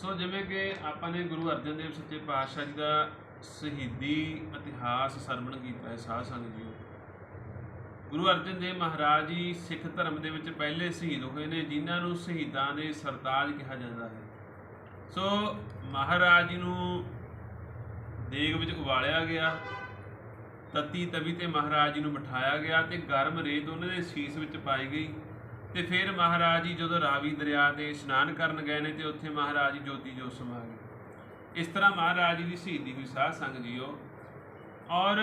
ਸੋ ਜਿਵੇਂ ਕਿ ਆਪਾਂ ਨੇ ਗੁਰੂ ਅਰਜਨ ਦੇਵ ਸੱਚੇ ਪਾਤਸ਼ਾਹ ਜੀ ਦਾ ਸ਼ਹੀਦੀ ਇਤਿਹਾਸ ਸਰਵਣ ਕੀਤਾ ਹੈ ਸਾਧ ਸੰਗਤ ਜੀਓ ਗੁਰੂ ਅਰਜਨ ਦੇਵ ਮਹਾਰਾਜ ਜੀ ਸਿੱਖ ਧਰਮ ਦੇ ਵਿੱਚ ਪਹਿਲੇ ਸ਼ਹੀਦ ਹੋਏ ਨੇ, ਜਿਨ੍ਹਾਂ ਨੂੰ ਸ਼ਹੀਦਾਂ ਦੇ ਸਰਤਾਜ ਕਿਹਾ ਜਾਂਦਾ ਹੈ। ਸੋ ਮਹਾਰਾਜ ਜੀ ਨੂੰ ਦੇਗ ਵਿੱਚ ਉਬਾਲਿਆ ਗਿਆ, ਤਤੀ ਤਵੀ ਤੇ ਮਹਾਰਾਜ ਜੀ ਨੂੰ ਬਿਠਾਇਆ ਗਿਆ ਤੇ ਗਰਮ ਰੇਤ ਉਹਨਾਂ ਦੇ ਸੀਸ ਵਿੱਚ ਪਾਈ ਗਈ। ਤੇ ਫਿਰ ਮਹਾਰਾਜ ਜੀ ਜਦੋਂ ਰਾਵੀ ਦਰਿਆ ਤੇ ਇਸ਼ਨਾਨ ਕਰਨ ਗਏ ਨੇ ਤੇ ਉੱਥੇ ਮਹਾਰਾਜ ਜੀ ਜੋਤੀ ਜੋਤ ਸਮਾ ਗਏ। ਇਸ ਤਰ੍ਹਾਂ ਮਹਾਰਾਜ ਜੀ ਦੀ ਸ਼ਹੀਦੀ ਹੋਈ ਸਾਧ ਸੰਗਤ ਜੀਓ। ਔਰ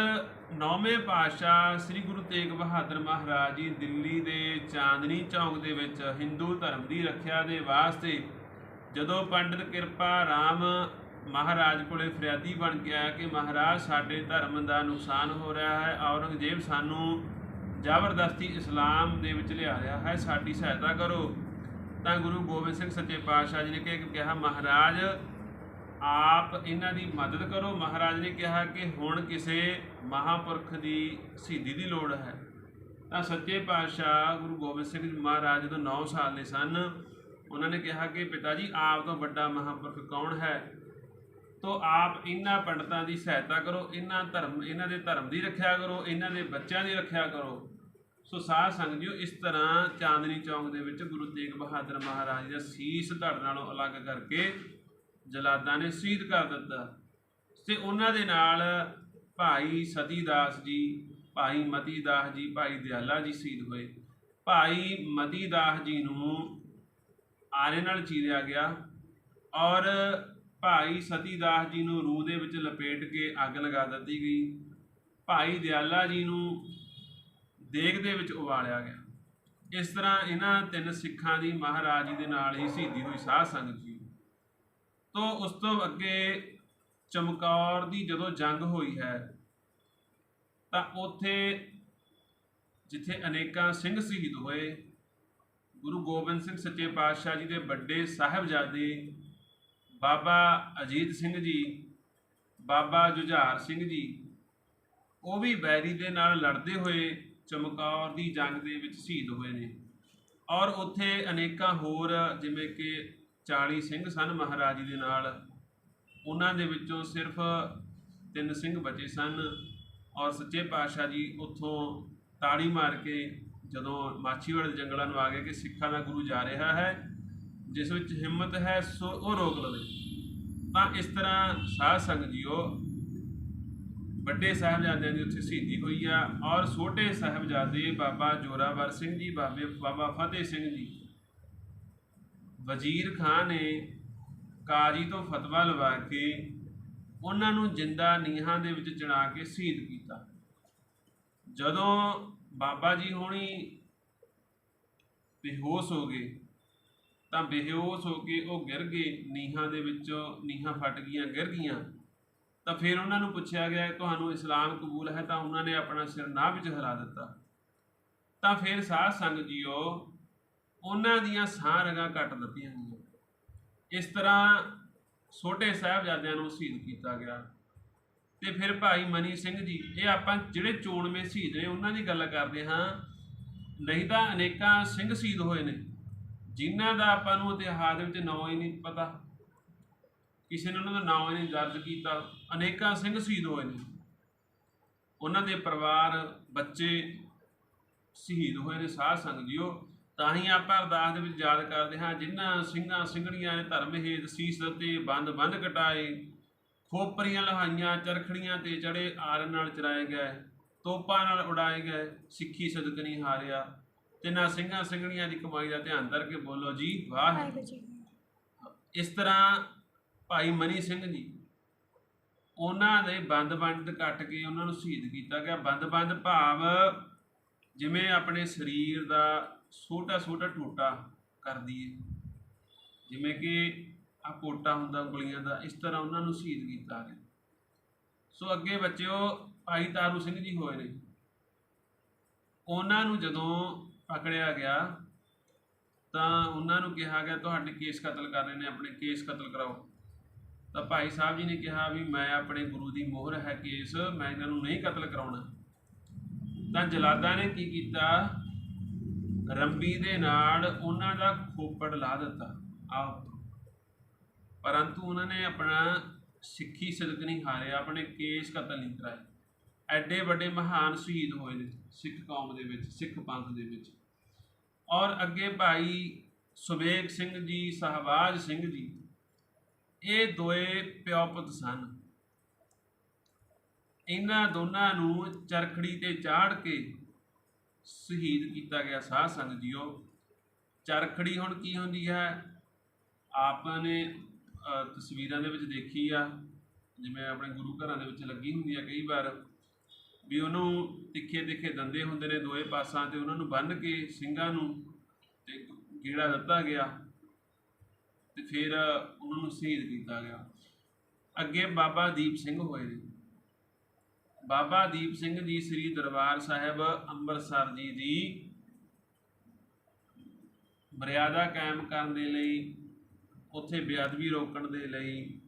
ਨੌਵੇਂ ਪਾਤਸ਼ਾਹ ਸ੍ਰੀ ਗੁਰੂ ਤੇਗ ਬਹਾਦਰ ਮਹਾਰਾਜ ਜੀ ਦਿੱਲੀ ਦੇ ਚਾਂਦਨੀ ਚੌਂਕ ਦੇ ਵਿੱਚ ਹਿੰਦੂ ਧਰਮ ਦੀ ਰੱਖਿਆ ਦੇ ਵਾਸਤੇ ਜਦੋਂ ਪੰਡਿਤ ਕਿਰਪਾ ਰਾਮ ਮਹਾਰਾਜ ਕੋਲੇ ਫਰਿਆਦੀ ਬਣ ਕੇ ਆਇਆ ਕਿ ਮਹਾਰਾਜ, ਸਾਡੇ ਧਰਮ ਦਾ ਨੁਕਸਾਨ ਹੋ ਰਿਹਾ ਹੈ, ਔਰੰਗਜ਼ੇਬ ਸਾਨੂੰ ਜ਼ਬਰਦਸਤੀ ਇਸਲਾਮ ਦੇ ਵਿੱਚ ਲਿਆ ਰਿਹਾ ਹੈ, ਸਾਡੀ ਸਹਾਇਤਾ ਕਰੋ। ਤਾਂ ਗੁਰੂ ਗੋਬਿੰਦ ਸਿੰਘ ਸੱਚੇ ਪਾਤਸ਼ਾਹ ਜੀ ਨੇ ਕਿ- ਕਿਹਾ, ਮਹਾਰਾਜ, ਆਪ ਇਹਨਾਂ ਦੀ ਮਦਦ ਕਰੋ। ਮਹਾਰਾਜ ਨੇ ਕਿਹਾ ਕਿ ਹੁਣ ਕਿਸੇ ਮਹਾਪੁਰਖ ਦੀ ਸ਼ਹੀਦੀ ਦੀ ਲੋੜ ਹੈ। ਤਾਂ ਸੱਚੇ ਪਾਤਸ਼ਾਹ ਗੁਰੂ ਗੋਬਿੰਦ ਸਿੰਘ ਜੀ ਮਹਾਰਾਜ ਜਦੋਂ 9 ਸਾਲ ਦੇ ਸਨ, ਉਹਨਾਂ ਨੇ ਕਿਹਾ ਕਿ ਪਿਤਾ ਜੀ, ਆਪ ਤੋਂ ਵੱਡਾ ਮਹਾਪੁਰਖ ਕੌਣ ਹੈ? ਤੋ ਆਪ ਇਹਨਾਂ ਪੰਡਤਾਂ ਦੀ ਸਹਾਇਤਾ ਕਰੋ, ਇਹਨਾਂ ਧਰਮ, ਇਹਨਾਂ ਦੇ ਧਰਮ ਦੀ ਰੱਖਿਆ ਕਰੋ, ਇਹਨਾਂ ਦੇ ਬੱਚਿਆਂ ਦੀ ਰੱਖਿਆ ਕਰੋ। ਸੋ ਸਾਧ ਸੰਗਤ ਜੀਓ, ਇਸ ਤਰ੍ਹਾਂ ਚਾਂਦਨੀ ਚੌਂਕ ਦੇ ਵਿੱਚ ਗੁਰੂ ਤੇਗ ਬਹਾਦਰ ਮਹਾਰਾਜ ਦਾ ਸੀਸ ਧੜ ਨਾਲੋਂ ਅਲੱਗ ਕਰਕੇ ਜਲਾਦਾਂ ਨੇ ਸ਼ਹੀਦ ਕਰ ਦਿੱਤਾ। ਤੇ ਉਹਨਾਂ ਦੇ ਨਾਲ ਭਾਈ ਸਤੀਦਾਸ ਜੀ, ਭਾਈ ਮਤੀਦਾਸ ਜੀ, ਭਾਈ ਦਿਆਲਾ ਜੀ ਸ਼ਹੀਦ ਹੋਏ। ਭਾਈ ਮਤੀਦਾਸ ਜੀ ਨੂੰ ਆਰੇ ਨਾਲ ਚੀਰਿਆ ਗਿਆ ਔਰ ਭਾਈ ਸਤੀਦਾਸ ਜੀ ਨੂੰ ਰੂਹ ਦੇ ਵਿੱਚ ਲਪੇਟ ਕੇ ਅੱਗ ਲਗਾ ਦਿੱਤੀ ਗਈ। ਭਾਈ ਦਿਆਲਾ ਜੀ ਨੂੰ ਦੇਗ ਦੇ ਵਿੱਚ ਉਬਾਲਿਆ ਗਿਆ। ਇਸ ਤਰ੍ਹਾਂ ਇਹਨਾਂ ਤਿੰਨ ਸਿੱਖਾਂ ਦੀ ਮਹਾਰਾਜ ਜੀ ਦੇ ਨਾਲ ਹੀ ਸ਼ਹੀਦੀ ਹੋਈ ਸਾਧ ਸੰਗਤ ਜੀ। ਤੋਂ ਉਸ ਤੋਂ ਅੱਗੇ ਚਮਕੌਰ ਦੀ ਜਦੋਂ ਜੰਗ ਹੋਈ ਹੈ, ਤਾਂ ਉੱਥੇ ਜਿੱਥੇ ਅਨੇਕਾਂ ਸਿੰਘ ਸ਼ਹੀਦ ਹੋਏ, ਗੁਰੂ ਗੋਬਿੰਦ ਸਿੰਘ ਸੱਚੇ ਪਾਤਸ਼ਾਹ ਜੀ ਦੇ ਵੱਡੇ ਸਾਹਿਬਜ਼ਾਦੇ ਬਾਬਾ ਅਜੀਤ ਸਿੰਘ ਜੀ, ਬਾਬਾ ਜੁਝਾਰ ਸਿੰਘ ਜੀ, ਉਹ ਵੀ ਬੈਰੀ ਦੇ ਨਾਲ ਲੜਦੇ ਹੋਏ ਚਮਕੌਰ ਦੀ ਜੰਗ ਦੇ ਵਿੱਚ ਸ਼ਹੀਦ ਹੋਏ ਨੇ। ਔਰ ਉੱਥੇ ਅਨੇਕਾਂ ਹੋਰ ਜਿਵੇਂ ਕਿ 40 ਸਿੰਘ ਸਨ ਮਹਾਰਾਜ ਦੇ ਨਾਲ, ਉਹਨਾਂ ਦੇ ਵਿੱਚੋਂ ਸਿਰਫ ਤਿੰਨ ਸਿੰਘ ਬਚੇ ਸਨ ਔਰ ਸੱਚੇ ਪਾਤਸ਼ਾਹ ਜੀ ਉੱਥੋਂ ਤਾੜੀ ਮਾਰ ਕੇ ਜਦੋਂ ਮਾਛੀਵਾੜੇ ਦੇ ਜੰਗਲਾਂ ਨੂੰ ਆ ਗਏ ਕਿ ਸਿੱਖਾਂ ਦਾ ਗੁਰੂ ਜਾ ਰਿਹਾ ਹੈ ਜਿਸ ਵਿੱਚ ਹਿੰਮਤ ਹੈ, ਸੋ ਉਹ ਰੋਕ ਲਵੇ। ਤਾਂ ਇਸ ਤਰ੍ਹਾਂ ਸਾਧ ਸੰਗਤ ਜੀਓ, ਵੱਡੇ ਸਾਹਿਬਜ਼ਾਦਿਆਂ ਦੀ ਉੱਥੇ ਸ਼ਹੀਦੀ ਹੋਈ ਆ ਔਰ ਛੋਟੇ ਸਾਹਿਬਜ਼ਾਦੇ ਬਾਬਾ ਜੋਰਾਵਰ ਸਿੰਘ ਜੀ, ਬਾਬੇ, ਬਾਬਾ ਫਤਿਹ ਸਿੰਘ ਜੀ। ਵਜ਼ੀਰ ਖਾਨ ਨੇ ਕਾਜੀ ਤੋਂ ਫਤਵਾ ਲਵਾ ਕੇ ਉਹਨਾਂ ਨੂੰ ਜਿੰਦਾ ਨੀਹਾਂ ਦੇ ਵਿੱਚ ਚਣਾ ਕੇ ਸ਼ਹੀਦ ਕੀਤਾ। ਜਦੋਂ ਬਾਬਾ ਜੀ ਹੋਣੀ ਬੇਹੋਸ਼ ਹੋ ਗਏ ਤਾਂ ਬੇਹੋਸ਼ ਹੋ ਕੇ ਉਹ ਗਿਰ ਗਏ, ਨੀਹਾਂ ਦੇ ਵਿੱਚੋਂ ਨੀਹਾਂ ਫਟ ਗਈਆਂ, ਗਿਰ ਗਈਆਂ। ਤਾਂ ਫਿਰ ਉਹਨਾਂ ਨੂੰ ਪੁੱਛਿਆ ਗਿਆ, ਤੁਹਾਨੂੰ ਇਸਲਾਮ ਕਬੂਲ ਹੈ? ਤਾਂ ਉਹਨਾਂ ਨੇ ਆਪਣਾ ਸਿਰ ਨਾ ਵਿੱਚ ਹਿਲਾ ਦਿੱਤਾ। ਤਾਂ ਫਿਰ ਸਾਧ ਸੰਗਤ ਜੀਓ, ਉਹਨਾਂ ਦੀਆਂ ਸਾਹ ਰਗਾਂ ਕੱਟ ਦਿੱਤੀਆਂ ਗਈਆਂ। ਇਸ ਤਰ੍ਹਾਂ ਛੋਟੇ ਸਾਹਿਬਜ਼ਾਦਿਆਂ ਨੂੰ ਸ਼ਹੀਦ ਕੀਤਾ ਗਿਆ। ਤੇ ਫਿਰ ਭਾਈ ਮਨੀ ਸਿੰਘ ਜੀ, ਇਹ ਆਪਾਂ ਜਿਹੜੇ ਚੋਣਵੇਂ ਸ਼ਹੀਦ ਨੇ, ਉਹਨਾਂ ਦੀ ਗੱਲ ਕਰਦੇ ਹਾਂ। ਨਹੀਂ ਤਾਂ ਅਨੇਕਾਂ ਸਿੰਘ ਸ਼ਹੀਦ ਹੋਏ ਨੇ। ਜਿਨ੍ਹਾਂ ਦਾ ਆਪਾਂ ਨੂੰ ਇਤਿਹਾਸ ਵਿੱਚ ਨਾਂ ਹੀ ਨਹੀਂ ਪਤਾ, ਕਿਸੇ ਨੇ ਉਹਨਾਂ ਦਾ ਨਾਂ ਹੀ ਨਹੀਂ ਦਰਜ ਕੀਤਾ, ਅਨੇਕਾਂ ਸਿੰਘ ਸ਼ਹੀਦ ਹੋਏ ਨੇ। ਉਹਨਾਂ ਦੇ ਪਰਿਵਾਰ, ਬੱਚੇ ਸ਼ਹੀਦ ਹੋਏ ਨੇ, ਸਾਧ ਸੰਗਤ ਜੀਓ। ਤਾਂ ਹੀ ਆਪਾਂ ਅਰਦਾਸ ਦੇ ਵਿੱਚ ਯਾਦ ਕਰਦੇ ਹਾਂ, ਜਿਨ੍ਹਾਂ ਸਿੰਘਾਂ ਸਿੰਘਣੀਆਂ ਨੇ ਧਰਮ ਹੇਤ ਸੀਸ ਤੇ ਬੰਦ ਬੰਦ ਕਟਾਏ, ਖੋਪਰੀਆਂ ਲਹਾਈਆਂ, ਚਰਖੜੀਆਂ ਤੇ ਚੜੇ ਆਰ ਨਾਲ ਚਰਾਏ ਗਏ ਤੋਪਾਂ ਨਾਲ ਉਡਾਏ ਗਏ, ਸਿੱਖੀ ਸਦਕਨੀ ਹਾਰਿਆ। ਤਿੰਨਾਂ ਸਿੰਘਾਂ ਸਿੰਘਣੀਆਂ ਦੀ ਕਮਾਈ ਦਾ ਧਿਆਨ ਧਰ ਕੇ ਬੋਲੋ ਜੀ ਵਾਹਿਗੁਰੂ ਜੀ ਇਸ ਤਰ੍ਹਾਂ ਭਾਈ ਮਨੀ ਸਿੰਘ ਜੀ ਉਹਨਾਂ ਦੇ ਬੰਦ-ਬੰਦ ਕੱਟ ਕੇ ਉਹਨਾਂ ਨੂੰ ਸ਼ਹੀਦ ਕੀਤਾ ਗਿਆ। ਬੰਦ-ਬੰਦ ਭਾਵ ਜਿਵੇਂ ਆਪਣੇ ਸਰੀਰ ਦਾ ਛੋਟਾ-ਛੋਟਾ ਟੋਟਾ ਕਰ ਦਈਏ। ਜਿਵੇਂ ਕਿ ਆ ਕੋਟਾ ਹੁੰਦਾ ਉਂਗਲੀਆਂ ਦਾ ਇਸ ਤਰ੍ਹਾਂ ਉਹਨਾਂ ਨੂੰ ਸ਼ਹੀਦ ਕੀਤਾ ਗਿਆ। ਸੋ ਅੱਗੇ ਬੱਚਿਓ ਭਾਈ ਤਾਰੂ ਸਿੰਘ ਜੀ ਹੋਏ ਨੇ। ਉਹਨਾਂ ਨੂੰ ਜਦੋਂ ਪਕੜਿਆ ਗਿਆ, ਤਾਂ ਉਹਨਾਂ ਨੂੰ ਕਿਹਾ ਗਿਆ, ਤੁਹਾਡੇ ਕੇਸ ਕਤਲ ਕਰ ਰਹੇ ਨੇ, ਆਪਣੇ ਕੇਸ ਕਤਲ ਕਰਾਓ। ਤਾਂ ਭਾਈ ਸਾਹਿਬ ਜੀ ਨੇ ਕਿਹਾ ਵੀ ਮੈਂ ਆਪਣੇ ਗੁਰੂ ਦੀ ਮੋਹਰ ਹੈ ਕੇਸ, ਮੈਂ ਇਹਨਾਂ ਨੂੰ ਨਹੀਂ ਕਤਲ ਕਰਾਉਣਾ। ਤਾਂ ਜਲਾਦਾ ਨੇ ਕੀ ਕੀਤਾ? ਰੰਬੀ ਦੇ ਨਾਲ ਉਹਨਾਂ ਦਾ ਖੋਪੜ ਲਾ ਦਿੱਤਾ, ਆਪ। ਪਰੰਤੂ ਉਹਨਾਂ ਨੇ ਆਪਣਾ ਸਿੱਖੀ ਸਿਦਕ ਨਹੀਂ ਹਾਰਿਆ, ਆਪਣੇ ਕੇਸ ਕਤਲ ਨਹੀਂ ਕਰਾਏ। ਐਡੇ ਵੱਡੇ ਮਹਾਨ ਸ਼ਹੀਦ ਹੋਏ ਨੇ ਸਿੱਖ ਕੌਮ ਦੇ ਵਿੱਚ, ਸਿੱਖ ਪੰਥ ਦੇ ਵਿੱਚ। ਔਰ ਅੱਗੇ ਭਾਈ ਸੁਬੇਗ ਸਿੰਘ ਜੀ, ਸਹਬਾਜ ਸਿੰਘ ਜੀ, ਇਹ ਦੋਏ ਪਿਓਪਤ ਸਨ। ਇਹਨਾਂ ਦੋਨਾਂ ਨੂੰ ਚਰਖੜੀ ਤੇ ਚਾੜ ਕੇ ਸ਼ਹੀਦ ਕੀਤਾ ਗਿਆ ਸਾਧ ਸੰਗਤ ਜੀਓ। ਚਰਖੜੀ ਹੁਣ ਕੀ ਹੁੰਦੀ ਹੈ? ਆਪਾਂ ਨੇ ਤਸਵੀਰਾਂ ਦੇ ਵਿੱਚ ਦੇਖੀ ਆ, ਜਿਵੇਂ ਆਪਣੇ ਗੁਰੂ ਘਰਾਂ ਦੇ ਵਿੱਚ ਲੱਗੀ ਹੁੰਦੀ ਆ ਕਈ ਵਾਰ। ਵੀ ਉਹਨੂੰ ਤਿੱਖੇ ਤਿੱਖੇ ਦੰਦੇ ਹੁੰਦੇ ਨੇ ਦੋਏ ਪਾਸਾਂ ਤੇ ਉਹਨਾਂ ਨੂੰ ਬੰਨ੍ਹ ਕੇ ਸਿੰਘਾਂ ਨੂੰ ਤੇ ਗੇੜਾ ਦਿੱਤਾ ਗਿਆ ਤੇ ਫਿਰ ਉਹਨਾਂ ਨੂੰ ਸ਼ਹੀਦ ਕੀਤਾ ਗਿਆ। ਅੱਗੇ ਬਾਬਾ ਦੀਪ ਸਿੰਘ ਹੋਏ ਨੇ। ਬਾਬਾ ਦੀਪ ਸਿੰਘ ਜੀ ਸ੍ਰੀ ਦਰਬਾਰ ਸਾਹਿਬ ਅੰਮ੍ਰਿਤਸਰ ਜੀ ਦੀ ਮਰਿਆਦਾ ਕਾਇਮ ਕਰਨ ਦੇ ਲਈ, ਉੱਥੇ ਬੇਅਦਬੀ ਰੋਕਣ ਦੇ ਲਈ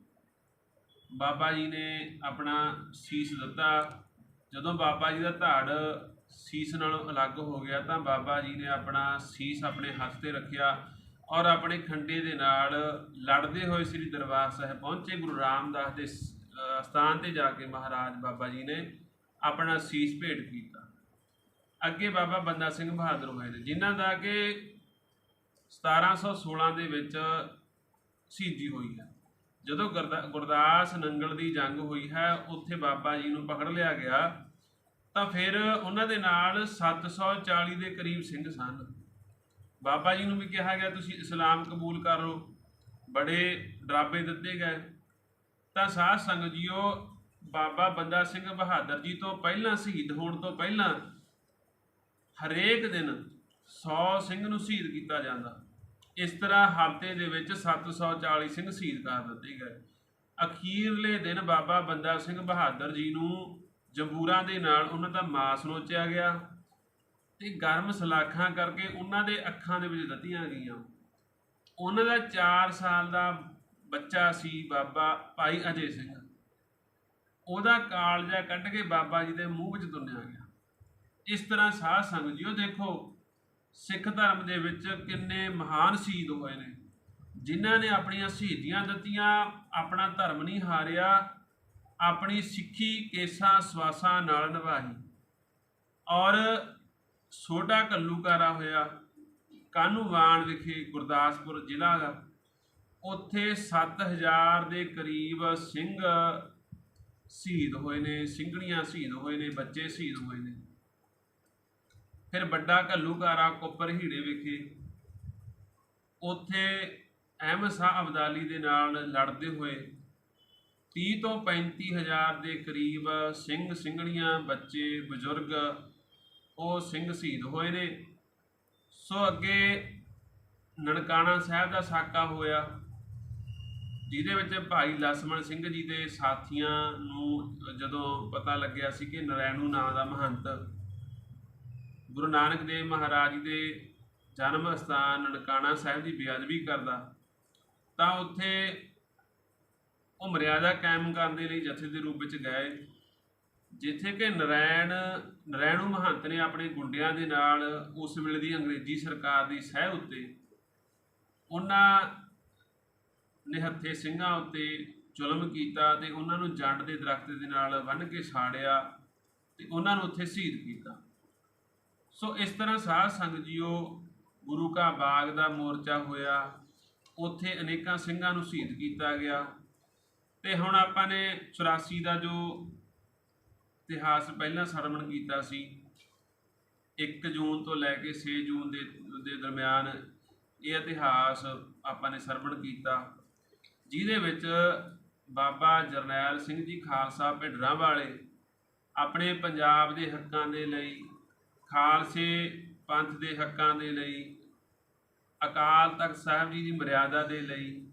ਬਾਬਾ ਜੀ ਨੇ ਆਪਣਾ ਸੀਸ ਦਿੱਤਾ। ਜਦੋਂ ਬਾਬਾ ਜੀ ਦਾ ਧੜ ਸੀਸ ਨਾਲੋਂ ਅਲੱਗ ਹੋ ਗਿਆ ਤਾਂ ਬਾਬਾ ਜੀ ਨੇ ਆਪਣਾ ਸੀਸ ਆਪਣੇ ਹੱਥ ਤੇ ਰੱਖਿਆ ਔਰ ਆਪਣੇ ਖੰਡੇ ਦੇ ਨਾਲ ਲੜਦੇ ਹੋਏ ਸ੍ਰੀ ਦਰਬਾਰ ਸਾਹਿਬ ਪਹੁੰਚੇ। ਗੁਰੂ ਰਾਮਦਾਸ ਦੇ ਸ- ਸਥਾਨ ਤੇ ਜਾ ਕੇ ਮਹਾਰਾਜ ਬਾਬਾ ਜੀ ਨੇ ਆਪਣਾ ਸੀਸ ਭੇਟ ਕੀਤਾ। ਅੱਗੇ ਬਾਬਾ ਬੰਦਾ ਸਿੰਘ ਬਹਾਦਰ ਹੋਏ ਨੇ, ਜਿਨ੍ਹਾਂ ਦਾ ਕਿ 1716 ਦੇ ਵਿੱਚ ਸ਼ਹੀਦੀ ਹੋਈ ਹੈ। ਜਦੋਂ ਗੁਰਦਾ- ਗੁਰਦਾਸ ਨੰਗਲ ਦੀ ਜੰਗ ਹੋਈ ਹੈ, ਉੱਥੇ ਬਾਬਾ ਜੀ ਨੂੰ ਪਕੜ ਲਿਆ ਗਿਆ, ਤਾਂ ਫਿਰ ਉਹਨਾਂ ਦੇ ਨਾਲ 740 ਦੇ ਕਰੀਬ ਸਿੰਘ ਸਨ। ਬਾਬਾ ਜੀ ਨੂੰ ਵੀ ਕਿਹਾ ਗਿਆ, ਤੁਸੀਂ ਇਸਲਾਮ ਕਬੂਲ ਕਰ ਲਓ। ਬੜੇ ਡਰਾਬੇ ਦਿੱਤੇ ਗਏ। ਤਾਂ ਸਾਧ ਸੰਗਤ ਜੀਓ, ਬਾਬਾ ਬੰਦਾ ਸਿੰਘ ਬਹਾਦਰ ਜੀ ਤੋਂ ਪਹਿਲਾਂ, ਸ਼ਹੀਦ ਹੋਣ ਤੋਂ ਪਹਿਲਾਂ ਹਰੇਕ ਦਿਨ 100 ਸਿੰਘ ਨੂੰ ਸ਼ਹੀਦ ਕੀਤਾ ਜਾਂਦਾ। ਇਸ ਤਰ੍ਹਾਂ ਹਫ਼ਤੇ ਦੇ ਵਿੱਚ 740 ਸਿੰਘ ਸ਼ਹੀਦ ਕਰ ਦਿੱਤੇ ਗਏ। ਅਖੀਰਲੇ ਦਿਨ ਬਾਬਾ ਬੰਦਾ ਸਿੰਘ ਬਹਾਦਰ ਜੀ ਨੂੰ ਜੰਬੂਰਾਂ ਦੇ ਨਾਲ ਉਹਨਾਂ ਦਾ ਮਾਸ ਨੋਚਿਆ ਗਿਆ ਤੇ ਗਰਮ ਸਲਾਖਾਂ ਕਰਕੇ ਉਹਨਾਂ ਦੇ ਅੱਖਾਂ ਦੇ ਵਿੱਚ ਦਿੱਤੀਆਂ ਗਈਆਂ। ਉਹਨਾਂ ਦਾ 4 ਸਾਲ ਦਾ ਬੱਚਾ ਸੀ ਬਾਬਾ ਭਾਈ ਅਜੇ ਸਿੰਘ। ਉਹਦਾ ਕਾਲਜਾ ਕੱਢ ਕੇ ਬਾਬਾ ਜੀ ਦੇ ਮੂੰਹ ਵਿੱਚ ਤੁੰਨਿਆ ਗਿਆ। ਇਸ ਤਰ੍ਹਾਂ ਸਾਧ ਸੰਗਤ ਜੀਓ ਦੇਖੋ ਸਿੱਖ ਧਰਮ ਦੇ ਵਿੱਚ ਕਿੰਨੇ ਮਹਾਨ ਸ਼ਹੀਦ ਹੋਏ ਨੇ। ਜਿਨ੍ਹਾਂ ਨੇ ਆਪਣੀਆਂ ਸ਼ਹੀਦੀਆਂ ਦਿੱਤੀਆਂ, ਆਪਣਾ ਧਰਮ ਨਹੀਂ ਹਾਰਿਆ, ਆਪਣੀ ਸਿੱਖੀ, ਕੇਸਾਂ, ਸਵਾਸਾਂ ਨਾਲ ਨਿਭਾਈ। ਔਰ ਛੋਟਾ ਕੱਲੂਕਾਰਾ ਹੋਇਆ ਕਾਨੂੰਵਾਨ ਵਿਖੇ ਗੁਰਦਾਸਪੁਰ ਜ਼ਿਲ੍ਹਾ ਦਾ। ਉੱਥੇ 7000 ਦੇ ਕਰੀਬ ਸਿੰਘ ਸ਼ਹੀਦ ਹੋਏ ਨੇ, ਸਿੰਘਣੀਆਂ ਸ਼ਹੀਦ ਹੋਏ ਨੇ, ਬੱਚੇ ਸ਼ਹੀਦ ਹੋਏ ਨੇ। ਫਿਰ ਵੱਡਾ ਘੱਲੂਘਾਰਾ ਕੋਪਰ ਹੀੜੇ ਵਿਖੇ। ਉੱਥੇ ਅਹਿਮਦ ਸ਼ਾਹ ਅਬਦਾਲੀ ਦੇ ਨਾਲ ਲੜਦੇ ਹੋਏ 30 ਤੋਂ 35 ਹਜ਼ਾਰ ਦੇ ਕਰੀਬ ਸਿੰਘ ਸਿੰਘਣੀਆਂ, ਬੱਚੇ, ਬਜ਼ੁਰਗ ਉਹ ਸਿੰਘ ਸ਼ਹੀਦ ਹੋਏ ਨੇ। ਸੋ ਅੱਗੇ ਨਨਕਾਣਾ ਸਾਹਿਬ ਦਾ ਸਾਕਾ ਹੋਇਆ, ਜਿਹਦੇ ਵਿੱਚ ਭਾਈ ਲਸਮਣ ਸਿੰਘ ਜੀ ਦੇ ਸਾਥੀਆਂ ਨੂੰ ਜਦੋਂ ਪਤਾ ਲੱਗਿਆ ਸੀ ਕਿ ਨਰੈਣੂ ਨਾਂ ਦਾ ਮਹੰਤ ਗੁਰੂ ਨਾਨਕ ਦੇਵ ਮਹਾਰਾਜ ਦੇ ਜਨਮ ਸਥਾਨ ਨਨਕਾਣਾ ਸਾਹਿਬ ਦੀ ਬੇਅਦਬੀ ਕਰਦਾ, ਤਾਂ ਉੱਥੇ ਉਹ ਮਰਿਆਦਾ ਕਾਇਮ ਕਰਨ ਦੇ ਲਈ ਜਥੇ ਦੇ ਰੂਪ ਵਿੱਚ ਗਏ, ਜਿੱਥੇ ਕਿ ਨਰੈਣ, ਨਰੈਣੂ ਮਹੰਤ ਨੇ ਆਪਣੇ ਗੁੰਡਿਆਂ ਦੇ ਨਾਲ ਉਸ ਵੇਲੇ ਦੀ ਅੰਗਰੇਜ਼ੀ ਸਰਕਾਰ ਦੀ ਸਹਿ ਉੱਤੇ ਉਹਨਾਂ ਨਿਹੱਥੇ ਸਿੰਘਾਂ ਉੱਤੇ ਜ਼ੁਲਮ ਕੀਤਾ ਤੇ ਉਹਨਾਂ ਨੂੰ ਜੰਡ ਦੇ ਦਰਖਤ ਦੇ ਨਾਲ ਬੰਨ੍ਹ ਕੇ ਸਾੜਿਆ ਤੇ ਉਹਨਾਂ ਨੂੰ ਉੱਥੇ ਸ਼ਹੀਦ ਕੀਤਾ। ਸੋ ਇਸ ਤਰ੍ਹਾਂ ਸਾਧ ਸੰਗਤ ਜੀਓ, ਗੁਰੂ ਕਾ ਬਾਗ ਦਾ ਮੋਰਚਾ ਹੋਇਆ, ਉੱਥੇ ਅਨੇਕਾਂ ਸਿੰਘਾਂ ਨੂੰ ਸ਼ਹੀਦ ਕੀਤਾ ਗਿਆ। ਤੇ ਹੁਣ ਆਪਾਂ ਨੇ 84 ਦਾ ਜੋ ਇਤਿਹਾਸ ਪਹਿਲਾਂ ਸਰਵਣ ਕੀਤਾ ਸੀ 1 ਜੂਨ ਤੋਂ ਲੈ ਕੇ 6 ਜੂਨ ਦੇ ਦੇ ਦਰਮਿਆਨ ਇਹ ਇਤਿਹਾਸ ਆਪਾਂ ਨੇ ਸਰਵਣ ਕੀਤਾ, ਜਿਹਦੇ ਵਿੱਚ ਬਾਬਾ ਜਰਨੈਲ ਸਿੰਘ ਜੀ ਖਾਲਸਾ ਭਿੰਡਰਾਂ ਵਾਲੇ ਆਪਣੇ ਪੰਜਾਬ ਦੇ ਹੱਕਾਂ ਦੇ ਲਈ ਖਾਲਸੇ ਪੰਥ ਦੇ ਹੱਕਾਂ ਦੇ ਲਈ, ਅਕਾਲ ਤਖਤ ਸਾਹਿਬ ਜੀ ਦੀ ਮਰਿਆਦਾ ਦੇ ਲਈ,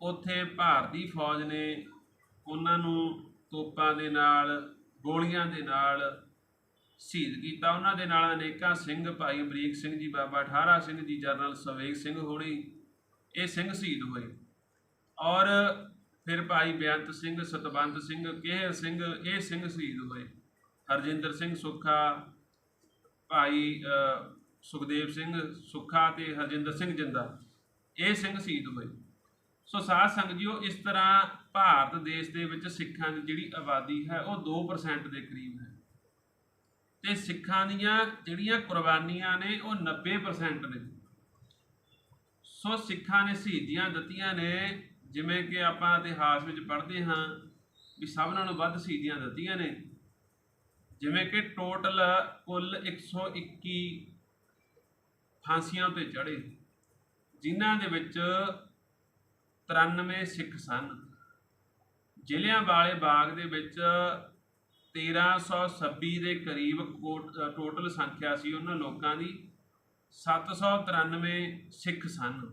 ਉੱਥੇ ਭਾਰਤੀ ਫੌਜ ਨੇ ਉਹਨਾਂ ਨੂੰ ਤੋਪਾਂ ਦੇ ਨਾਲ, ਗੋਲੀਆਂ ਦੇ ਨਾਲ ਸ਼ਹੀਦ ਕੀਤਾ। ਉਹਨਾਂ ਦੇ ਨਾਲ ਅਨੇਕਾਂ ਸਿੰਘ, ਭਾਈ ਅਮਰੀਕ ਸਿੰਘ ਜੀ, ਬਾਬਾ ਠਾਰਾ ਸਿੰਘ ਜੀ, ਜਨਰਲ ਸਵੇਗ ਸਿੰਘ ਹੋਣੀ, ਇਹ ਸਿੰਘ ਸ਼ਹੀਦ ਹੋਏ। ਔਰ ਫਿਰ ਭਾਈ ਬੇਅੰਤ ਸਿੰਘ, ਸਤਵੰਤ ਸਿੰਘ, ਕੇਹਰ ਸਿੰਘ, ਇਹ ਸਿੰਘ ਸ਼ਹੀਦ ਹੋਏ। ਹਰਜਿੰਦਰ ਸਿੰਘ ਸੁੱਖਾ ਭਾਈ ਸੁਖਦੇਵ ਸਿੰਘ ਸੁੱਖਾ ਤੇ ਹਰਜਿੰਦਰ ਸਿੰਘ ਜਿੰਦਾ। ਇਹ ਸਿੰਘ ਸ਼ਹੀਦ ਹੋਏ। ਸੋ ਸਾਧ ਸੰਗਤ ਜੀਓ, ਇਸ ਤਰ੍ਹਾਂ ਭਾਰਤ ਦੇਸ਼ ਦੇ ਵਿੱਚ ਸਿੱਖਾਂ ਦੀ ਜਿਹੜੀ ਆਬਾਦੀ ਹੈ, ਉਹ 2% ਦੇ ਕਰੀਬ ਹੈ। ਤੇ ਸਿੱਖਾਂ ਦੀਆਂ ਜਿਹੜੀਆਂ ਕੁਰਬਾਨੀਆਂ ਨੇ, ਉਹ 90% ਨੇ। ਸੋ ਸਿੱਖਾਂ ਨੇ ਸ਼ਹੀਦੀਆਂ ਦਿੱਤੀਆਂ ਨੇ, ਜਿਵੇਂ ਕਿ ਆਪਾਂ ਇਤਿਹਾਸ ਵਿੱਚ ਪੜ੍ਹਦੇ ਹਾਂ ਵੀ ਸਭ ਨਾਲੋਂ ਵੱਧ ਸ਼ਹੀਦੀਆਂ ਦਿੱਤੀਆਂ ਨੇ। ਜਿਵੇਂ ਕਿ ਟੋਟਲ ਕੁੱਲ 121 ਫਾਂਸੀਆਂ 'ਤੇ ਚੜੇ ਜਿਨ੍ਹਾਂ ਦੇ ਵਿੱਚ 93 ਸਿੱਖ ਸਨ। ਜ਼ਿਲ੍ਹਿਆਂ ਵਾਲੇ ਬਾਗ ਦੇ ਵਿੱਚ 1326 ਦੇ ਕਰੀਬ ਕੋਟ- ਟੋਟਲ ਸੰਖਿਆ ਸੀ ਉਹਨਾਂ ਲੋਕਾਂ ਦੀ। 793 ਸਿੱਖ ਸਨ।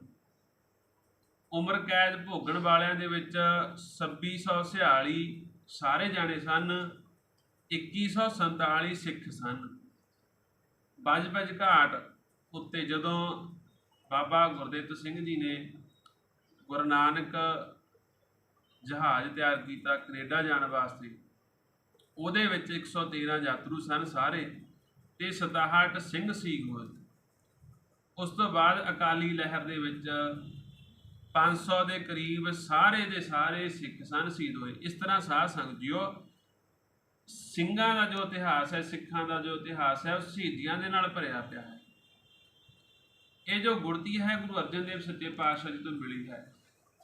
ਉਮਰ ਕੈਦ ਭੋਗਣ ਵਾਲਿਆਂ ਦੇ ਵਿੱਚ 2646 ਸਾਰੇ ਜਾਣੇ ਸਨ। 2147 ਸਿੱਖ ਸਨ। ਬਜਬਜ ਘਾਟ ਉੱਤੇ ਜਦੋਂ ਬਾਬਾ ਗੁਰਦਿੱਤ ਸਿੰਘ ਜੀ ਨੇ ਗੁਰੂ ਨਾਨਕ ਜਹਾਜ਼ ਤਿਆਰ ਕੀਤਾ ਕੈਨੇਡਾ ਜਾਣ ਵਾਸਤੇ, ਉਹਦੇ ਵਿੱਚ 113 ਯਾਤਰੂ ਸਨ ਸਾਰੇ ਤੇ 67 ਸਿੰਘ ਸ਼ਹੀਦ ਹੋਏ ਉਸ ਤੋਂ ਬਾਅਦ ਅਕਾਲੀ ਲਹਿਰ ਦੇ ਵਿੱਚ 500 ਦੇ ਕਰੀਬ ਸਾਰੇ ਦੇ ਸਾਰੇ ਸਿੱਖ ਸਨ ਸ਼ਹੀਦ ਹੋਏ ਇਸ ਤਰ੍ਹਾਂ ਸਾਧ ਸੰਗਤ ਜੀਓ ਸਿੰਘਾਂ ਦਾ ਜੋ ਇਤਿਹਾਸ ਹੈ, ਸਿੱਖਾਂ ਦਾ ਜੋ ਇਤਿਹਾਸ ਹੈ, ਉਹ ਸ਼ਹੀਦੀਆਂ ਦੇ ਨਾਲ ਭਰਿਆ ਪਿਆ ਹੈ। ਇਹ ਜੋ ਗੁਰਤੀ ਹੈ, ਗੁਰੂ ਅਰਜਨ ਦੇਵ ਸੱਚੇ ਪਾਤਸ਼ਾਹ ਜੀ ਤੋਂ ਮਿਲੀ ਹੈ।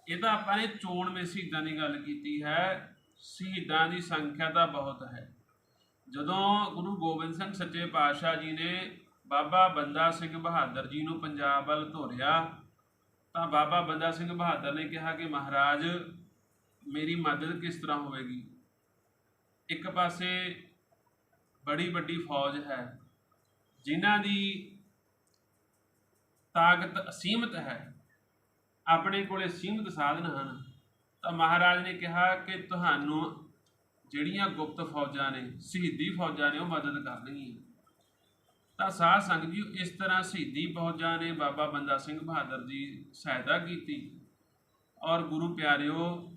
ਇਹ ਤਾਂ ਆਪਾਂ ਨੇ ਚੋਣਵੇਂ ਸ਼ਹੀਦਾਂ ਦੀ ਗੱਲ ਕੀਤੀ ਹੈ। ਸ਼ਹੀਦਾਂ ਦੀ ਸੰਖਿਆ ਤਾਂ ਬਹੁਤ ਹੈ। ਜਦੋਂ ਗੁਰੂ ਗੋਬਿੰਦ ਸਿੰਘ ਸੱਚੇ ਪਾਤਸ਼ਾਹ ਜੀ ਨੇ ਬਾਬਾ ਬੰਦਾ ਸਿੰਘ ਬਹਾਦਰ ਜੀ ਨੂੰ ਪੰਜਾਬ ਵੱਲ ਧੋਰਿਆ, ਤਾਂ ਬਾਬਾ ਬੰਦਾ ਸਿੰਘ ਬਹਾਦਰ ਨੇ ਕਿਹਾ ਕਿ ਮਹਾਰਾਜ, ਮੇਰੀ ਮਦਦ ਕਿਸ ਤਰ੍ਹਾਂ ਹੋਵੇਗੀ? ਇੱਕ ਪਾਸੇ ਬੜੀ ਵੱਡੀ ਫੌਜ ਹੈ, ਜਿਨ੍ਹਾਂ ਦੀ ਤਾਕਤ ਅਸੀਮਤ ਹੈ, ਆਪਣੇ ਕੋਲੇ ਸੀਮਤ ਸਾਧਨ ਹਨ। ਤਾਂ ਮਹਾਰਾਜ ਨੇ ਕਿਹਾ ਕਿ ਤੁਹਾਨੂੰ ਜਿਹੜੀਆਂ ਗੁਪਤ ਫੌਜਾਂ ਨੇ, ਸ਼ਹੀਦੀ ਫੌਜਾਂ ਨੇ, ਉਹ ਮਦਦ ਕਰਨਗੀਆਂ। ਤਾਂ ਸਾਧ ਸੰਗਤ ਜੀ, ਇਸ ਤਰ੍ਹਾਂ ਸ਼ਹੀਦੀ ਫੌਜਾਂ ਨੇ ਬਾਬਾ ਬੰਦਾ ਸਿੰਘ ਬਹਾਦਰ ਦੀ ਸਹਾਇਤਾ ਕੀਤੀ। ਔਰ ਗੁਰੂ ਪਿਆਰਿਓ,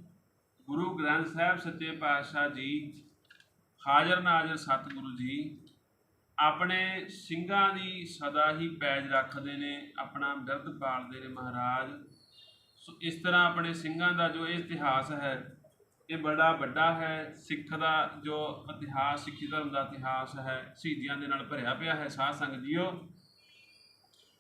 ਗੁਰੂ ਗ੍ਰੰਥ ਸਾਹਿਬ ਸੱਚੇ ਪਾਤਸ਼ਾਹ ਜੀ ਹਾਜ਼ਰ ਨਾਜ਼ਰ ਸਤਿਗੁਰੂ ਜੀ, ਆਪਣੇ ਸਿੰਘਾਂ ਦੀ ਸਦਾ ਹੀ ਪੈਜ ਰੱਖਦੇ ਨੇ, ਆਪਣਾ ਬਿਰਧ ਪਾਲਦੇ ਨੇ ਮਹਾਰਾਜ। ਸੋ ਇਸ ਤਰ੍ਹਾਂ ਆਪਣੇ ਸਿੰਘਾਂ ਦਾ ਜੋ ਇਹ ਇਤਿਹਾਸ ਹੈ, ਇਹ ਬੜਾ ਵੱਡਾ ਹੈ। ਸਿੱਖ ਦਾ ਜੋ ਇਤਿਹਾਸ, ਸਿੱਖੀ ਧਰਮ ਦਾ ਇਤਿਹਾਸ ਹੈ, ਸ਼ਹੀਦੀਆਂ ਦੇ ਨਾਲ ਭਰਿਆ ਪਿਆ ਹੈ। ਸਾਧ ਸੰਗਤ ਜੀਓ